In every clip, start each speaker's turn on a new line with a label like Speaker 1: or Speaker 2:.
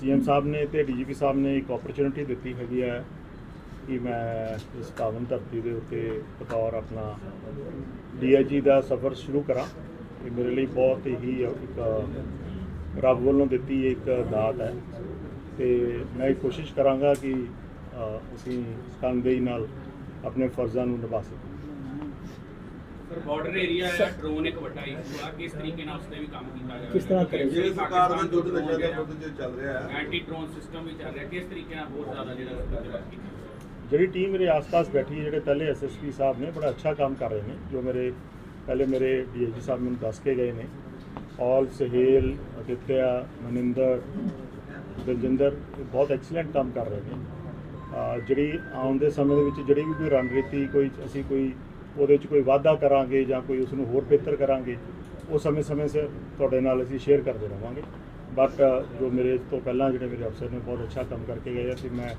Speaker 1: CM ਸਾਹਿਬ ਨੇ ਤੇ DGP ਸਾਹਿਬ ਨੇ ਇੱਕ ਓਪਰਚੁਨਿਟੀ ਦਿੱਤੀ ਹੈਗੀ ਹੈ ਕਿ ਮੈਂ ਇਸ ਪਾਵਨ ਧਰਤੀ ਦੇ ਉੱਤੇ ਬਤੌਰ ਆਪਣਾ ਡੀਆਈਜੀ ਦਾ ਸਫ਼ਰ ਸ਼ੁਰੂ ਕਰਾਂ। ਇਹ ਮੇਰੇ ਲਈ ਬਹੁਤ ਹੀ ਇੱਕ, ਰੱਬ ਵੱਲੋਂ ਦਿੱਤੀ ਇੱਕ ਦਾਤ ਹੈ। ਤੇ ਮੈਂ ਇਹ ਕੋਸ਼ਿਸ਼ ਕਰਾਂਗਾ ਕਿ ਅਸੀਂ ਤਨਦੇਹੀ ਨਾਲ ਆਪਣੇ ਫਰਜ਼ਾਂ ਨੂੰ ਨਿਭਾ ਸਕੀਏ।
Speaker 2: ਸਰ ਬਾਰਡਰ ਏਰੀਆ ਹੈ ਡਰੋਨ ਇੱਕ ਵੱਡਾ ਇਸ਼ੂ ਆ ਕਿਸ ਤਰੀਕੇ ਨਾਲ ਉਸ ਤੇ ਵੀ ਕੰਮ ਕੀਤਾ ਜਾਵੇ
Speaker 3: ਕਿਸ ਤਰ੍ਹਾਂ ਕਰੇ?
Speaker 4: ਜਿਹੜੀ ਸਰਕਾਰ ਦਾ ਯੁੱਧ ਨਸ਼ਾ ਦਾ ਜੋ ਚੱਲ ਰਿਹਾ ਹੈ।
Speaker 2: ਐਂਟੀ ਡਰੋਨ ਸਿਸਟਮ ਵੀ ਚੱਲ ਰਿਹਾ। ਕਿਸ ਤਰੀਕੇ ਨਾਲ ਬਹੁਤ ਜ਼ਿਆਦਾ ਜਿਹੜਾ
Speaker 1: ਜਿਹੜੀ ਟੀਮ ਮੇਰੇ ਆਸ-ਪਾਸ ਬੈਠੀ ਹੈ ਜਿਹੜੇ ਪਹਿਲੇ ਐਸਐਸਪੀ ਸਾਹਿਬ ਨੇ ਬੜਾ ਅੱਛਾ ਕੰਮ ਕਰ ਰਹੇ ਨੇ। ਜੋ ਮੇਰੇ ਪਹਿਲੇ ਮੇਰੇ ਡੀਆਈਜੀ ਸਾਹਿਬ ਮੈਨੂੰ ਦੱਸ ਕੇ ਗਏ ਨੇ। ਔਲ ਸਹੇਲ ਅਦਿੱਤਿਆ ਮਨਿੰਦਰ ਦਲਜਿੰਦਰ ਇਹ ਬਹੁਤ ਐਕਸੀਲੈਂਟ ਕੰਮ ਕਰ ਰਹੇ ਨੇ। ਜਿਹੜੀ ਆਉਣ ਦੇ ਸਮੇਂ ਦੇ ਵਿੱਚ ਜਿਹੜੀ ਵੀ ਕੋਈ ਰਣਨੀਤੀ, ਕੋਈ ਅਸੀਂ ਕੋਈ ਉਹਦੇ ਵਿੱਚ ਕੋਈ ਵਾਅਦਾ ਕਰਾਂਗੇ ਜਾਂ ਕੋਈ ਉਸ ਨੂੰ ਹੋਰ ਬਿਹਤਰ ਕਰਾਂਗੇ, ਉਹ ਸਮੇਂ-ਸਮੇਂ ਸਿਰ ਤੁਹਾਡੇ ਨਾਲ ਅਸੀਂ ਸ਼ੇਅਰ ਕਰਦੇ ਰਹਾਂਗੇ ਬਟ ਜੋ ਮੇਰੇ ਤੋਂ ਪਹਿਲਾਂ ਜਿਹੜੇ ਮੇਰੇ ਅਫਸਰ ਨੇ, ਬਹੁਤ ਅੱਛਾ ਕੰਮ ਕਰਕੇ ਗਏ ਆ, ਤੇ ਮੈਂ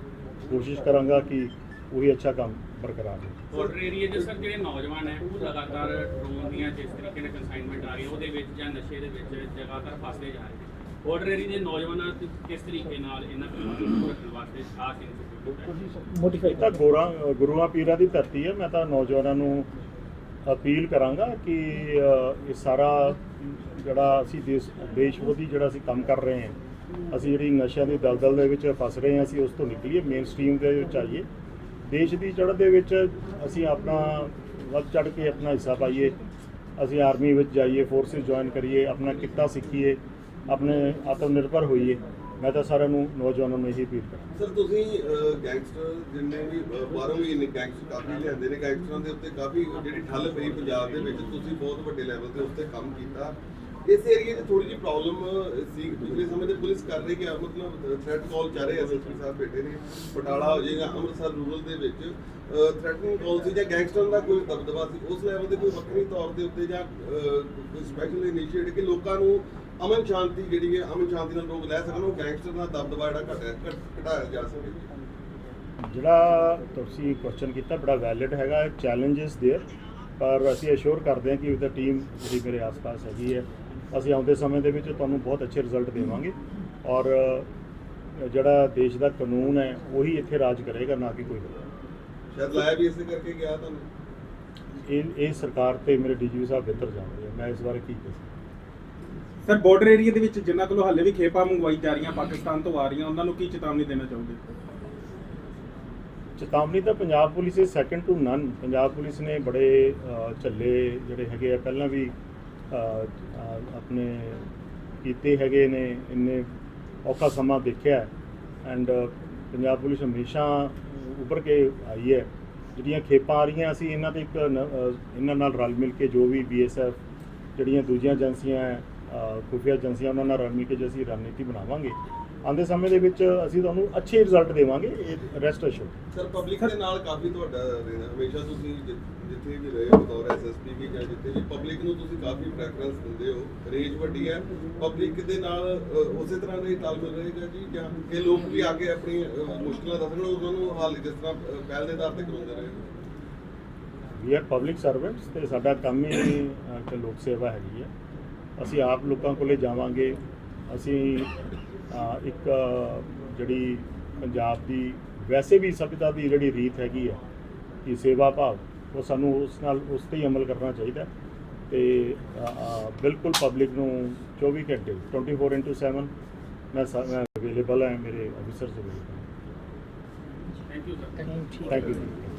Speaker 1: ਕੋਸ਼ਿਸ਼ ਕਰਾਂਗਾ ਕਿ ਉਹੀ ਅੱਛਾ ਕੰਮ ਬਰਕਰਾਰ ਰਹੇ।
Speaker 2: ਬਾਰਡਰ ਏਰੀਆ ਦੇ ਸਰ ਜਿਹੜੇ ਨੌਜਵਾਨ ਹੈ, ਉਹ ਲਗਾਤਾਰ ਡਰੋਨ ਦੀਆਂ ਜਿਸ ਤਰੀਕੇ ਨਾਲ ਕਨਸਾਈਨਮੈਂਟ ਆ ਰਹੀ ਹੈ, ਉਹਦੇ ਵਿੱਚ ਜਾਂ ਨਸ਼ੇ ਦੇ ਵਿੱਚ ਲਗਾਤਾਰ ਫਸਦੇ ਜਾ ਰਹੇ ਨੇ। ਬਾਰਡਰ ਦੇ ਨੌਜਵਾਨਾਂ ਤੇ ਕਿਸ ਤਰੀਕੇ ਨਾਲ ਇਹਨਾਂ ਕਾਨੂੰਨਾਂ ਨੂੰ ਰੱਖਣ ਵਾਸਤੇ ਖਾਸ ਇਨੀਸ਼ੀਏਟਿਵ
Speaker 1: ਤਾਂ ਗੋਰਾ, ਗੁਰੂਆਂ ਪੀਰਾਂ ਦੀ ਧਰਤੀ ਹੈ। ਮੈਂ ਤਾਂ ਨੌਜਵਾਨਾਂ ਨੂੰ ਅਪੀਲ ਕਰਾਂਗਾ ਕਿ ਇਹ ਸਾਰਾ ਜਿਹੜਾ ਅਸੀਂ ਦੇਸ਼ ਦੇਸ਼ ਵਿਰੋਧੀ ਜਿਹੜਾ ਅਸੀਂ ਕੰਮ ਕਰ ਰਹੇ ਹਾਂ, ਅਸੀਂ ਜਿਹੜੀ ਨਸ਼ਿਆਂ ਦੀ ਦਲਦਲ ਦੇ ਵਿੱਚ ਫਸ ਰਹੇ ਹਾਂ, ਅਸੀਂ ਉਸ ਤੋਂ ਨਿਕਲੀਏ ਮੇਨ ਸਟ੍ਰੀਮ ਦੇ ਵਿੱਚ ਆਈਏ। ਦੇਸ਼ ਦੀ ਚੜ੍ਹ ਦੇ ਵਿੱਚ ਅਸੀਂ ਆਪਣਾ ਵੱਧ ਚੜ੍ਹ ਕੇ ਆਪਣਾ ਹਿੱਸਾ ਪਾਈਏ। ਅਸੀਂ ਆਰਮੀ ਵਿੱਚ ਜਾਈਏ ਫੋਰਸਿਸ ਜੁਆਇਨ ਕਰੀਏ, ਆਪਣਾ ਕਿੱਤਾ ਸਿੱਖੀਏ। ਆਪਣੇ ਆਤਮ ਨਿਰਭਰ ਹੋਈਏ ਮੈਂ ਤਾਂ ਸਾਰਿਆਂ ਨੂੰ ਨੌਜਵਾਨਾਂ ਨੂੰ ਇਹੀ ਅਪੀਲ ਕਰਾਂ।
Speaker 4: ਸਰ ਤੁਸੀਂ ਅਹ, ਗੈਂਗਸਟਰ ਜਿੰਨੇ ਵੀ ਬਾਹਰੋਂ ਵੀ ਇੰਨੇ ਗੈਂਗਸਟਰ ਕਾਫੀ ਲਿਆਂਦੇ ਨੇ ਗੈਂਗਸਟਰਾਂ ਦੇ ਉੱਤੇ ਕਾਫੀ ਜਿਹੜੀ ਠੱਲ ਪਈ ਪੰਜਾਬ ਦੇ ਵਿੱਚ ਤੁਸੀਂ ਬਹੁਤ ਵੱਡੇ ਲੈਵਲ ਤੇ ਉੱਤੇ ਕੰਮ ਕੀਤਾ। ਇਸ ਏਰੀਏ 'ਚ ਥੋੜੀ ਜਿਹੀ ਪ੍ਰੋਬਲਮ ਸੀ ਪਿਛਲੇ ਸਮੇਂ ਪੁਲਿਸ ਕਰ ਰਹੀ ਹੈ ਮਤਲਬ ਥ੍ਰੈਟ ਕਾਲ ਜਾ ਰਹੇ ਐਸਐਸਪੀ ਸਾਹਿਬ ਬੈਠੇ ਨੇ ਬਟਾਲਾ ਹੋ ਜਾਏਗਾ ਅੰਮ੍ਰਿਤਸਰ ਰੂਰਲ ਦੇ ਵਿੱਚ ਥ੍ਰੈਟਨਿੰਗ ਕਾਲ ਸੀ ਜਾਂ ਗੈਂਗਸਟਰਾਂ ਦਾ ਕੋਈ ਦਬਦਬਾ ਸੀ ਉਸ ਲੈਵਲ ਤੇ ਕੋਈ ਵੱਖਰੀ ਤੌਰ ਦੇ ਉੱਤੇ ਜਾਂ ਅਹ, ਕੋਈ ਸਪੈਸ਼ਲ ਇਨੀਸ਼ੀਏਟ ਕਿ ਲੋਕਾਂ ਨੂੰ ਅਮਨ ਸ਼ਾਂਤੀ ਜਿਹੜੀ ਹੈ ਅਮਨ ਸ਼ਾਂਤੀ ਨਾਲ ਲੋਕ ਲੈ ਸਕਣ ਉਹ ਗੈਂਗਸਟਰ ਦਾ ਦਬਦਬਾ ਜਿਹੜਾ ਘਟਿਆ ਘਟ- ਘਟਾਇਆ ਜਾ ਸਕੇ
Speaker 1: ਜਿਹੜਾ ਤੁਸੀਂ ਕੁਐਸਚਨ ਕੀਤਾ ਬੜਾ ਵੈਲਿਡ ਹੈਗਾ ਚੈਲੰਜਸ देयर ਪਰ ਅਸੀਂ ਅਸ਼ੋਰ ਕਰਦੇ ਹਾਂ ਕਿ ਉਹਦਾ ਟੀਮ ਜਿਹੜੀ ਮੇਰੇ ਆਸ-ਪਾਸ ਹੈਗੀ ਹੈ ਅਸੀਂ ਆਉਂਦੇ ਸਮੇਂ ਦੇ ਵਿੱਚ ਤੁਹਾਨੂੰ ਬਹੁਤ ਅੱਛੇ ਰਿਜ਼ਲਟ ਦੇਵਾਂਗੇ ਔਰ ਜਿਹੜਾ ਦੇਸ਼ ਦਾ ਕਾਨੂੰਨ ਹੈ ਉਹੀ ਇੱਥੇ ਰਾਜ ਕਰੇਗਾ ਨਾ ਕਿ ਕੋਈ ਹੋਰ।
Speaker 4: ਸ਼ਾਇਦ ਲਾਇਆ ਵੀ ਇਸੇ ਕਰਕੇ ਗਿਆ ਤੁਹਾਨੂੰ?
Speaker 1: ਇਹ ਇਹ ਸਰਕਾਰ ਤੇ ਮੇਰੇ ਡੀਜੀਪੀ ਸਾਹਿਬ ਬਿਹਤਰ ਜਾਣਦੇ ਆ। ਮੈਂ ਇਸ ਬਾਰੇ ਕੀ ਕਹਿ ਸਕਦਾ
Speaker 5: ਸਰ ਬਾਰਡਰ ਏਰੀਆ ਦੇ ਵਿੱਚ ਜਿਨ੍ਹਾਂ ਕੋਲੋਂ ਹਾਲੇ ਵੀ ਖੇਪਾਂ ਮੰਗਵਾਈ ਜਾ ਰਹੀਆਂ ਪਾਕਿਸਤਾਨ ਤੋਂ ਆ ਰਹੀਆਂ ਉਹਨਾਂ ਨੂੰ ਕੀ ਚੇਤਾਵਨੀ ਦੇਣਾ ਚਾਹੋਗੇ?
Speaker 1: ਚੇਤਾਵਨੀ ਤਾਂ Punjab police is second to none Punjab police ਨੇ ਬੜੇ ਝੱਲੇ ਜਿਹੜੇ ਹੈਗੇ ਆ ਪਹਿਲਾਂ ਵੀ ਆਪਣੇ ਕੀਤੇ ਹੈਗੇ ਨੇ ਇੰਨੇ ਔਖਾ ਸਮਾਂ ਦੇਖਿਆ ਐਂਡ ਪੰਜਾਬ ਪੁਲਿਸ ਹਮੇਸ਼ਾ ਉੱਭਰ ਕੇ ਆਈ ਹੈ। ਜਿਹੜੀਆਂ ਖੇਪਾਂ ਆ ਰਹੀਆਂ ਅਸੀਂ ਇਹਨਾਂ ਦੇ ਇੱਕ ਇਹਨਾਂ ਨਾਲ ਰਲ ਮਿਲ ਕੇ ਜੋ ਵੀ ਬੀਐਸਐਫ ਜਿਹੜੀਆਂ ਦੂਜੀਆਂ ਏਜੰਸੀਆਂ ਹੈ, ਖੁਫੀਆ ਏਜੰਸੀਆਂ ਉਹਨਾਂ ਨਾਲ ਰਲ ਮਿਲ ਕੇ ਜੇ ਅਸੀਂ ਰਣਨੀਤੀ ਬਣਾਵਾਂਗੇ ਆਉਂਦੇ ਸਮੇਂ ਦੇ ਵਿੱਚ ਅਸੀਂ ਤੁਹਾਨੂੰ ਅੱਛੇ ਰਿਜ਼ਲਟ ਦੇਵਾਂਗੇ ਇਹ ਰੈਸਟ ਅਸ਼ੋਰ
Speaker 4: ਸਰ ਪਬਲਿਕ ਦੇ ਨਾਲ ਕਾਫੀ ਤੁਹਾਡਾ ਹਮੇਸ਼ਾ ਤੁਸੀਂ ਜਿੱਥੇ ਵੀ ਰਹੇ ਹੋ ਬਤੌਰ ਐਸਐਸਪੀ ਵੀ ਜਾਂ ਜਿੱਥੇ ਵੀ ਪਬਲਿਕ ਨੂੰ ਤੁਸੀਂ ਕਾਫੀ ਪ੍ਰੈਫਰੈਂਸ ਦਿੰਦੇ ਹੋ। ਰੇਂਜ ਵੱਡੀ ਹੈ। ਪਬਲਿਕ ਦੇ ਨਾਲ ਉਸੇ ਤਰ੍ਹਾਂ ਦਾ ਹੀ ਤਾਲਮੇਲ ਰਹੇਗਾ ਜੀ ਜਾਂ ਇਹ ਲੋਕ ਵੀ ਆ ਕੇ ਆਪਣੀ ਮੁਸ਼ਕਲਾਂ ਦੱਸਣ ਉਹਨਾਂ ਨੂੰ ਹੱਲ ਜਿਸ ਤਰ੍ਹਾਂ ਪਹਿਲ ਦੇ ਆਧਾਰ ਤੇ ਕਰਾਉਂਦੇ ਰਹੇ
Speaker 1: ਵੀ ਆਰ ਪਬਲਿਕ ਸਰਵੈਂਟਸ ਤੇ ਸਾਡਾ ਕੰਮ ਹੀ ਇੱਕ ਲੋਕ ਸੇਵਾ ਹੈਗੀ ਹੈ। ਅਸੀਂ ਆਪ ਲੋਕਾਂ ਕੋਲੇ ਜਾਵਾਂਗੇ। ਅਸੀਂ ਇੱਕ ਜਿਹੜੀ ਪੰਜਾਬ ਦੀ ਵੈਸੇ ਵੀ ਸਭਿਤਾ ਦੀ ਜਿਹੜੀ ਰੀਤ ਹੈਗੀ ਹੈ ਕਿ ਸੇਵਾ ਭਾਵ ਉਹ ਸਾਨੂੰ ਉਸ ਨਾਲ ਉਸ ਤੇ ਹੀ ਅਮਲ ਕਰਨਾ ਚਾਹੀਦਾ ਤੇ ਬਿਲਕੁਲ ਪਬਲਿਕ ਨੂੰ 24 ਘੰਟੇ 24/7 ਮੈਂ ਅਵੇਲੇਬਲ ਹਾਂ ਮੇਰੇ officers available
Speaker 2: thank you sir
Speaker 3: ਠੀਕ
Speaker 1: ਥੈਂਕ ਯੂ